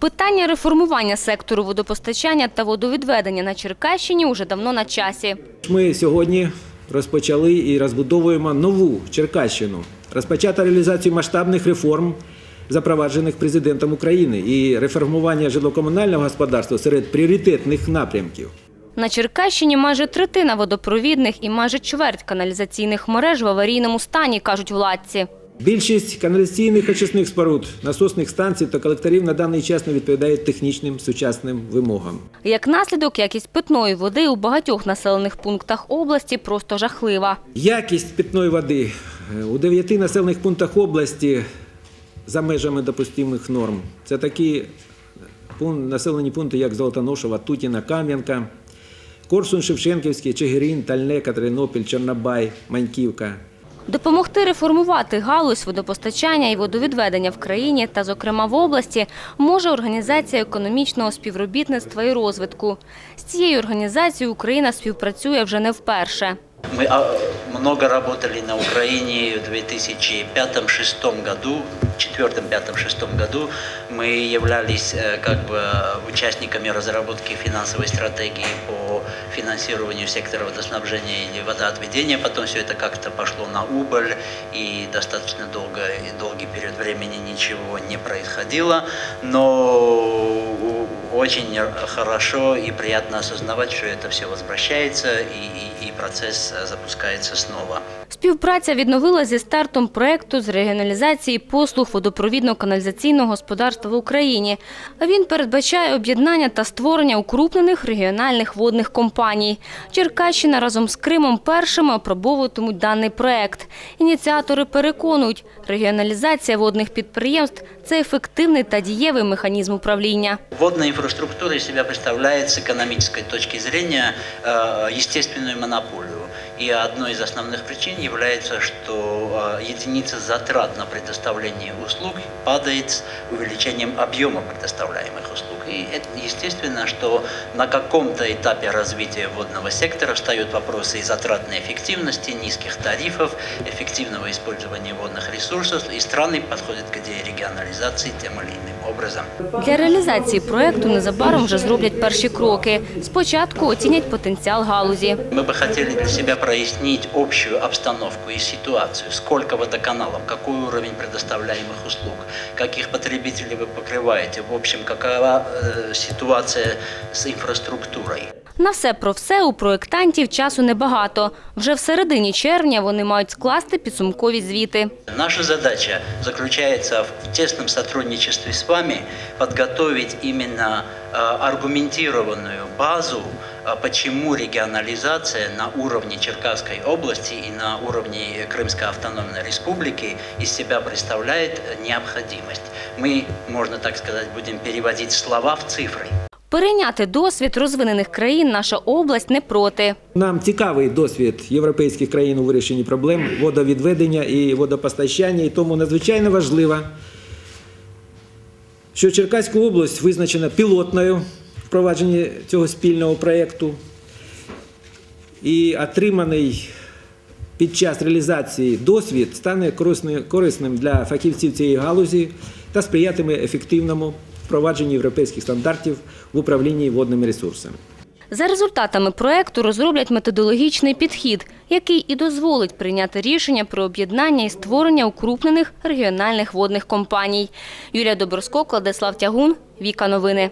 Питання реформування сектору водопостачання та водовідведення на Черкащині уже давно на часі. Ми сьогодні розпочали і розбудовуємо нову Черкащину. Розпочато реалізацію масштабних реформ, запроваджених президентом України, і реформування житлокомунального господарства серед пріоритетних напрямків. На Черкащині майже третина водопровідних і майже чверть каналізаційних мереж в аварійному стані, кажуть владці. Більшість каналізаційних очисних споруд, насосних станцій та колекторів на даний час не відповідають технічним сучасним вимогам. Як наслідок, якість питної води у багатьох населених пунктах області просто жахлива. Якість питної води е, у дев'яти населених пунктах області за межами допустимих норм. Це такі населені пункти, як Золотоношова, Тутіна, Кам'янка, Корсун, Шевченківський, Чигирин, Тальне, Катеринопіль, Чорнобай, Маньківка. Допомогти реформувати галузь водопостачання і водовідведення в країні та, зокрема, в області, може Організація економічного співробітництва і розвитку. З цією організацією Україна співпрацює вже не вперше. Мы а, много работали на Украине в 2005-2006 году, в 2004-2005-2006 году. Мы являлись э, как бы участниками разработки финансовой стратегии по финансированию сектора водоснабжения или водоотведения. Потом все это как-то пошло на убыль, и достаточно долго, и долгий период времени ничего не происходило. Но очень хорошо и приятно осознавать, что это все возвращается и, и, и процесс э, запускается снова. Співпраця відновила зі стартом проекту з регіоналізації послуг водопровідно-каналізаційного господарства в Україні. Він передбачає об'єднання та створення укрупнених регіональних водних компаній. Черкащина разом з Кримом першими опробовуватимуть даний проект. Ініціатори переконують, регіоналізація водних підприємств – це ефективний та дієвий механізм управління. Водная инфраструктура из себя представляет с экономической точки зрения э, естественную монополию. И одной из основных причин является, что э, единица затрат на предоставление услуг падает с увеличением объема предоставляемых услуг И это естественно, что на каком-то этапе развития водного сектора встают вопросы и затратной эффективности, низких тарифов, эффективного использования водных ресурсов, и страны подходят к идее регионализации тем или иным образом. Для реалізації проекту незабаром вже зроблять перші кроки. Спочатку оцінять потенціал галузі. Мы бы хотели для себя прояснить общую обстановку и ситуацию. Сколько водоканалов, какой уровень предоставляемых услуг, каких потребителей вы покрываете, в общем, какова э, ситуация с инфраструктурой. На все про все у проєктантів часу небагато. Вже в середині червня вони мають скласти підсумкові звіти. Наша задача заключается в тесном сотрудничестве с вами подготовить именно э, аргументированную базу, э, почему регионализация на уровне Черкасской области и на уровне Крымской автономной республики из себя представляет необходимость. Мы, можно так сказать, будем переводить слова в цифры. Перейняти досвід розвинених країн наша область не проти. Нам цікавий досвід європейських країн у вирішенні проблем водовідведення і водопостачання, і тому надзвичайно важливо, що Черкаська область визначена пілотною в впровадженні цього спільного проєкту. І отриманий під час реалізації досвід стане корисни- корисним для фахівців цієї галузі та сприятиме ефективному впровадженню європейських стандартів в управлінні водними ресурсами. За результатами проекту розроблять методологічний підхід, який і дозволить прийняти рішення про об'єднання і створення укрупнених регіональних водних компаній. Юлія Доброскок, Владислав Тягун, Віка Новини.